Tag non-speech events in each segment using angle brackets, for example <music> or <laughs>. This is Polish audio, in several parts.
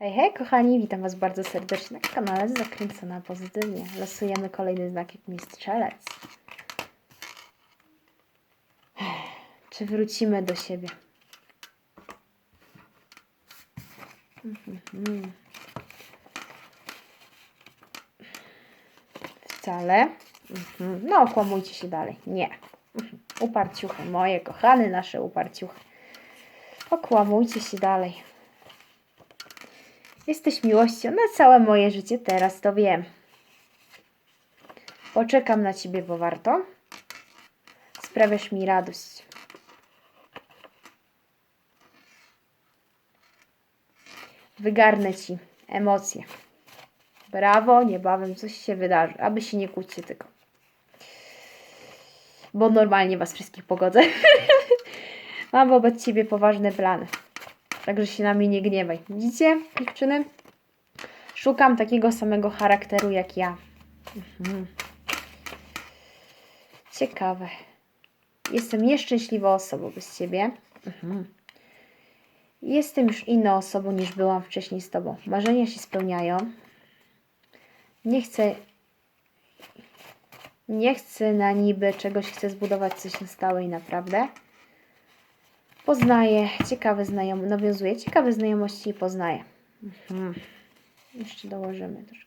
Hej, hej kochani, witam Was bardzo serdecznie na kanale Zakręcona Pozytywnie. Losujemy kolejny znak jak mi strzelec. Czy wrócimy do siebie? Mhm. Wcale. Mhm. No, okłamujcie się dalej. Nie. Mhm. Uparciuchy, moje kochane, nasze uparciuchy. Okłamujcie się dalej. Jesteś miłością na całe moje życie, teraz to wiem. Poczekam na ciebie, bo warto. Sprawiasz mi radość. Wygarnę ci emocje. Brawo, niebawem coś się wydarzy. Aby się nie kłócić tylko. Bo normalnie was wszystkich pogodzę. <laughs> Mam wobec ciebie poważne plany. Także się na mnie nie gniewaj. Widzicie, dziewczyny? Szukam takiego samego charakteru jak ja. Mhm. Ciekawe. Jestem nieszczęśliwą osobą bez ciebie. Mhm. Jestem już inną osobą niż byłam wcześniej z tobą. Marzenia się spełniają. Nie chcę. Nie chcę na niby czegoś, chcę zbudować coś na stałe i naprawdę. Poznaję ciekawe znajomości, nawiązuję ciekawe znajomości i poznaję. Mhm. Jeszcze dołożymy troszkę.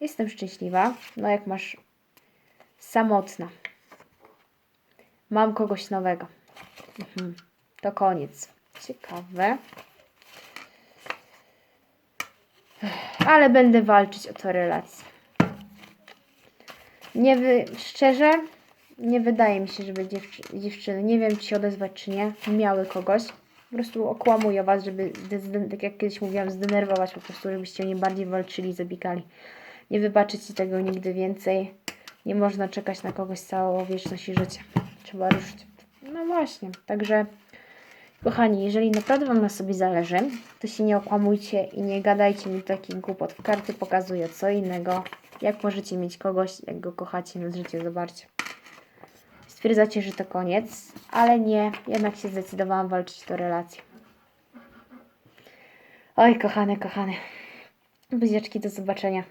Jestem szczęśliwa. No jak masz samotna. Mam kogoś nowego. Mhm. To koniec. Ciekawe. Ale będę walczyć o tę relację. Nie wy... Szczerze, nie wydaje mi się, żeby dziewczy... dziewczyny, nie wiem czy się odezwać czy nie, miały kogoś. Po prostu okłamuję was, żeby, tak jak kiedyś mówiłam, zdenerwować po prostu, żebyście o bardziej walczyli zabikali. Nie wybaczycie tego nigdy więcej. Nie można czekać na kogoś całą wieczność i życie. Trzeba ruszyć. No właśnie, także kochani, jeżeli naprawdę Wam na sobie zależy, to się nie okłamujcie i nie gadajcie mi takich głupot. W karty pokazuję co innego. Jak możecie mieć kogoś, jak go kochacie, na życie, zobaczcie. Stwierdzacie, że to koniec, ale nie, jednak się zdecydowałam walczyć o relację. Oj, kochane, kochane. Buziaczki, do zobaczenia.